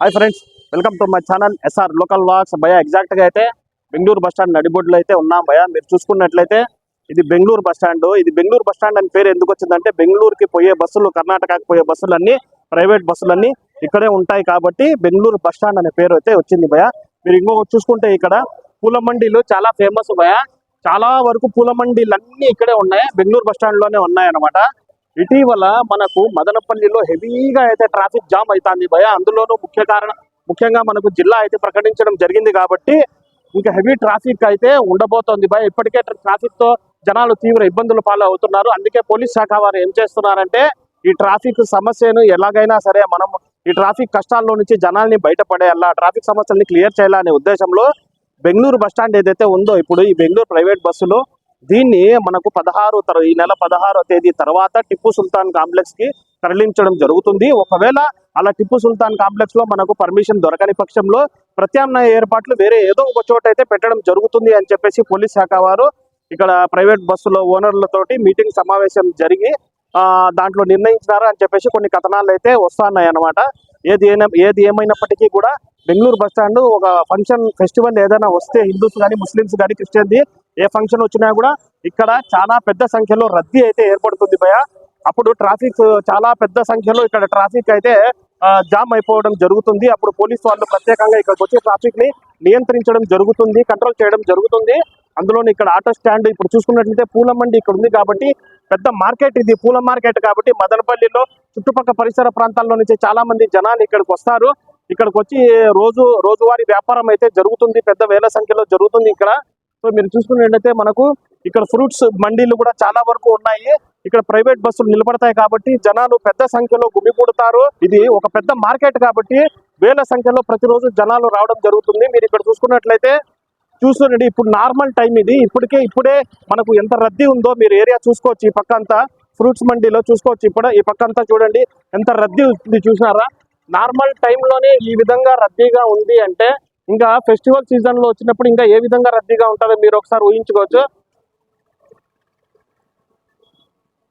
Hi friends welcome to my channel SR local vlogs భయ ఎగ్జాక్ట్గా అయితే బెంగళూరు బస్ స్టాండ్ నడిబొడ్లో అయితే ఉన్నాం భయ మీరు చూసుకున్నట్లయితే ఇది బెంగళూరు బస్ స్టాండ్ ఇది బెంగళూరు బస్ స్టాండ్ అని పేరు ఎందుకు వచ్చిందంటే బెంగళూరుకి పోయే బస్సులు కర్ణాటకకి పోయే బస్సులన్నీ ప్రైవేట్ బస్సులన్నీ ఇక్కడే ఉంటాయి కాబట్టి బెంగళూరు బస్ స్టాండ్ అనే పేరు అయితే వచ్చింది భయ మీరు ఇంకొక చూసుకుంటే ఇక్కడ పూల మండీలు చాలా ఫేమస్ భయ చాలా వరకు పూల మండీలు ఇక్కడే ఉన్నాయి. బెంగళూరు బస్ స్టాండ్లోనే ఉన్నాయి అన్నమాట ఇటీవల మనకు మదనపల్లిలో హెవీగా అయితే ట్రాఫిక్ జామ్ అవుతుంది భయ. అందులోనూ ముఖ్య కారణం ముఖ్యంగా మనకు జిల్లా అయితే ప్రకటించడం జరిగింది కాబట్టి ఇంకా హెవీ ట్రాఫిక్ అయితే ఉండబోతోంది భయ. ఇప్పటికే ట్రాఫిక్తో జనాలు తీవ్ర ఇబ్బందులు పాలు అవుతున్నారు అందుకే పోలీస్ శాఖ వారు ఏం చేస్తున్నారంటే ఈ ట్రాఫిక్ సమస్యను ఎలాగైనా సరే మనం ఈ ట్రాఫిక్ కష్టాల్లో నుంచి జనాల్ని బయటపడేయాలా ట్రాఫిక్ సమస్యల్ని క్లియర్ చేయాలనే ఉద్దేశంలో బెంగళూరు బస్ స్టాండ్ ఏదైతే ఉందో ఇప్పుడు ఈ బెంగళూరు ప్రైవేట్ బస్సులు దీన్ని మనకు పదహారు తర ఈ నెల పదహారో తేదీ తర్వాత టిప్పు సుల్తాన్ కాంప్లెక్స్కి తరలించడం జరుగుతుంది. ఒకవేళ అలా టిప్పు సుల్తాన్ కాంప్లెక్స్లో మనకు పర్మిషన్ దొరకని పక్షంలో ప్రత్యామ్నాయ ఏర్పాట్లు వేరే ఏదో ఒక చోట అయితే పెట్టడం జరుగుతుంది అని చెప్పేసి పోలీస్ శాఖ వారు ఇక్కడ ప్రైవేట్ బస్సులో ఓనర్లతోటి మీటింగ్ సమావేశం జరిగి దాంట్లో నిర్ణయించినారు అని చెప్పేసి కొన్ని కథనాలు అయితే వస్తున్నాయి అన్నమాట ఏది ఏన- ఏది ఏమైనప్పటికీ కూడా బెంగళూరు బస్ స్టాండ్ ఒక ఫంక్షన్ ఫెస్టివల్ ఏదైనా వస్తే హిందూస్ కానీ ముస్లిమ్స్ కానీ క్రిస్టియన్ది ఏ ఫంక్షన్ వచ్చినా కూడా ఇక్కడ చాలా పెద్ద సంఖ్యలో రద్దీ అయితే ఏర్పడుతుంది భయ అప్పుడు ట్రాఫిక్ చాలా పెద్ద సంఖ్యలో ఇక్కడ ట్రాఫిక్ అయితే జామ్ అయిపోవడం జరుగుతుంది. అప్పుడు పోలీస్ వాళ్ళు ప్రత్యేకంగా ఇక్కడికి వచ్చి ట్రాఫిక్ని నియంత్రించడం జరుగుతుంది కంట్రోల్ చేయడం జరుగుతుంది. అందులోని ఇక్కడ ఆటో స్టాండ్ ఇప్పుడు చూసుకున్నట్లయితే పూల మండి ఇక్కడ ఉంది కాబట్టి పెద్ద మార్కెట్ ఇది పూల మార్కెట్ కాబట్టి మదనపల్లిలో చుట్టుపక్కల పరిసర ప్రాంతాల్లో నుంచి చాలా మంది జనాలు ఇక్కడికి వస్తారు. ఇక్కడికి వచ్చి రోజు రోజువారీ వ్యాపారం అయితే జరుగుతుంది పెద్ద వేల సంఖ్యలో జరుగుతుంది ఇక్కడ. సో మీరు చూసుకున్నట్లయితే మనకు ఇక్కడ ఫ్రూట్స్ మండీలు కూడా చాలా వరకు ఉన్నాయి. ఇక్కడ ప్రైవేట్ బస్సులు నిలబడతాయి కాబట్టి జనాలు పెద్ద సంఖ్యలో గుమిగూడతారు ఇది ఒక పెద్ద మార్కెట్ కాబట్టి వేల సంఖ్యలో ప్రతిరోజు జనాలు రావడం జరుగుతుంది. మీరు ఇక్కడ చూసుకున్నట్లయితే చూస్తుండండి ఇప్పుడు నార్మల్ టైం ఇది. ఇప్పటికే ఇప్పుడే మనకు ఎంత రద్దీ ఉందో మీరు ఏరియా చూసుకోవచ్చు ఈ పక్క అంతా ఫ్రూట్స్ మండీలో చూసుకోవచ్చు ఇప్పుడు ఈ పక్క అంతా చూడండి. ఎంత రద్దీ ఉంది చూసినారా? నార్మల్ టైంలోనే ఈ విధంగా రద్దీగా ఉంది అంటే ఇంకా ఫెస్టివల్ సీజన్లో వచ్చినప్పుడు ఇంకా ఏ విధంగా రద్దీగా ఉంటుందో మీరు ఒకసారి ఊహించుకోవచ్చు.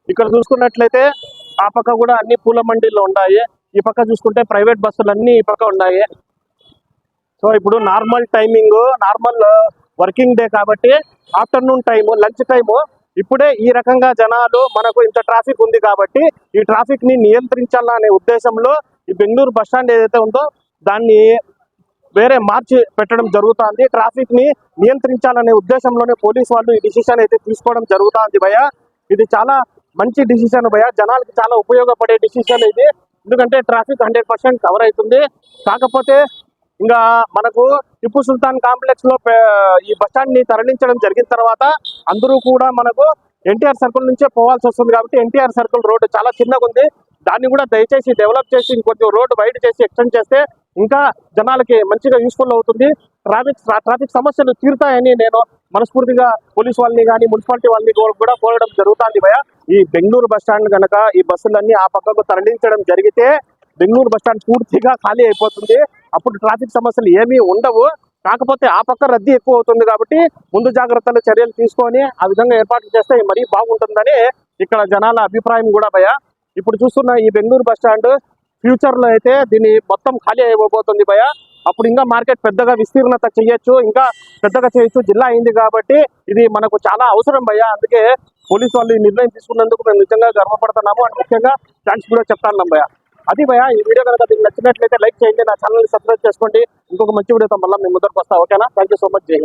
ఇక్కడ చూసుకున్నట్లయితే ఆ పక్క కూడా అన్ని పూల మండీలు ఉన్నాయి. ఈ పక్క చూసుకుంటే ప్రైవేట్ బస్సులు అన్ని ఈ పక్క ఉన్నాయి. సో ఇప్పుడు normal timing normal working day కాబట్టి ఆఫ్టర్నూన్ టైము లంచ్ టైము ఇప్పుడే ఈ రకంగా జనాలు మనకు ఇంత ట్రాఫిక్ ఉంది కాబట్టి ఈ ట్రాఫిక్ని నియంత్రించాలనే ఉద్దేశంలో ఈ బెంగళూరు బస్ స్టాండ్ ఏదైతే ఉందో దాన్ని వేరే మార్చి పెట్టడం జరుగుతుంది. ట్రాఫిక్ని నియంత్రించాలనే ఉద్దేశంలోనే పోలీస్ వాళ్ళు ఈ డిసిషన్ అయితే తీసుకోవడం జరుగుతుంది భయ ఇది చాలా మంచి డిసిషన్ భయ జనాలకి చాలా ఉపయోగపడే డిసిషన్ ఇది. ఎందుకంటే ట్రాఫిక్ హండ్రెడ్ పర్సెంట్ కవర్ అవుతుంది. కాకపోతే ఇంకా మనకు టిప్పు సుల్తాన్ కాంప్లెక్స్లో ఈ బస్ స్టాండ్ని తరలించడం జరిగిన తర్వాత అందరూ కూడా మనకు ఎన్టీఆర్ సర్కిల్ నుంచే పోవాల్సి వస్తుంది కాబట్టి ఎన్టీఆర్ సర్కిల్ రోడ్డు చాలా చిన్నగా ఉంది. దాన్ని కూడా దయచేసి డెవలప్ చేసి ఇంకొంచెం రోడ్డు వైడ్ చేసి ఎక్స్టెండ్ చేస్తే ఇంకా జనాలకి మంచిగా యూస్ఫుల్ అవుతుంది. ట్రాఫిక్ ట్రాఫిక్ సమస్యలు తీరుతాయని నేను మనస్ఫూర్తిగా పోలీస్ వాళ్ళని కానీ మున్సిపాలిటీ వాళ్ళని కూడా కోరడం జరుగుతుంది భయ ఈ బెంగళూరు బస్ స్టాండ్ కనుక ఈ బస్సులన్నీ ఆ పక్కకు తరలించడం జరిగితే బెంగళూరు బస్ స్టాండ్ పూర్తిగా ఖాళీ అయిపోతుంది. అప్పుడు ట్రాఫిక్ సమస్యలు ఏమీ ఉండవు. కాకపోతే ఆ పక్క రద్దీ ఎక్కువ అవుతుంది కాబట్టి ముందు జాగ్రత్తలు చర్యలు తీసుకొని ఆ విధంగా ఏర్పాట్లు చేస్తే మరీ బాగుంటుందని ఇక్కడ జనాల అభిప్రాయం కూడా భయ. ఇప్పుడు చూస్తున్న ఈ బెంగళూరు బస్ స్టాండ్ ఫ్యూచర్లో అయితే దీన్ని మొత్తం ఖాళీ అయిపోతుంది భయ. అప్పుడు ఇంకా మార్కెట్ పెద్దగా విస్తీర్ణత చేయొచ్చు ఇంకా పెద్దగా చేయొచ్చు జిల్లా అయింది కాబట్టి ఇది మనకు చాలా అవసరం భయ. అందుకే పోలీసు వాళ్ళు ఈ నిర్ణయం తీసుకున్నందుకు మేము నిజంగా గర్వపడుతున్నాము. అండ్ ముఖ్యంగా థ్యాంక్స్ కూడా చెప్తాను భయ. అది భయ ఈ వీడియో కనుక మీకు నచ్చినట్లయితే లైక్ చేయండి నా ఛానల్ సబ్స్క్రైబ్ చేసుకోండి. ఇంకొక మంచి వీడియోతో మళ్ళీ మీ ముందరకు వస్తా ఓకేనా? థ్యాంక్ యూ సో మచ్ జై